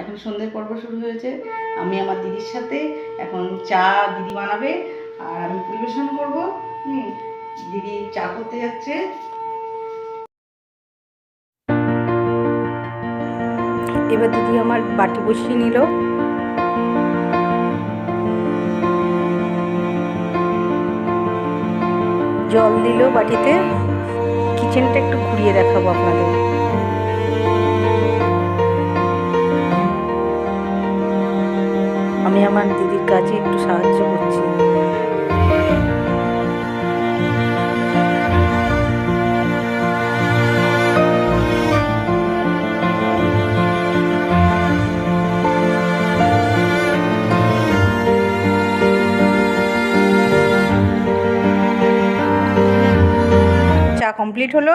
এখন সন্ধ্যের পর্ব শুরু হয়েছে। আমি আমার দিদির সাথে এখন চা দিদি বানাবে আর আমি পরিবেশন করব। হুম, দিদি চা করতে যাচ্ছে। এবার দিদি আমার বাটি বসিয়ে নিল। জল দিল বাটিতে। কিচেনটা একটু ঘুরিয়ে দেখাবো আপনাদের। কাজে একটু সাহায্য করছি। কমপ্লিট হলো?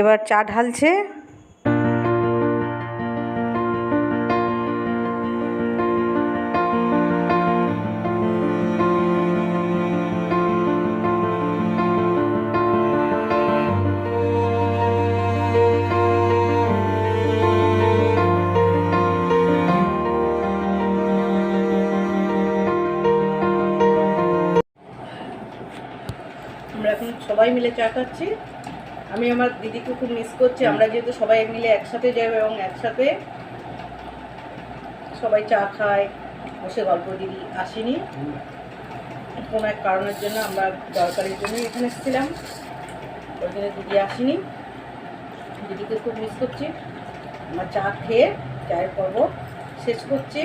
এবার চা ঢালছে। আমরা এখন সবাই মিলে চা খাচ্ছি। আমি আমার দিদিকে খুব মিস করছি। আমরা যেহেতু সবাই মিলে একসাথে যাব এবং একসাথে সবাই চা খায় বসে গল্প দিদি আসেনি। কোনো এক কারণের জন্য আমরা দরকারের জন্য এখানে এসেছিলাম। ওই জন্য দিদি আসেনি। দিদিকে খুব মিস করছি। আমার চা খেয়ে চায়ের পর্ব শেষ করছি।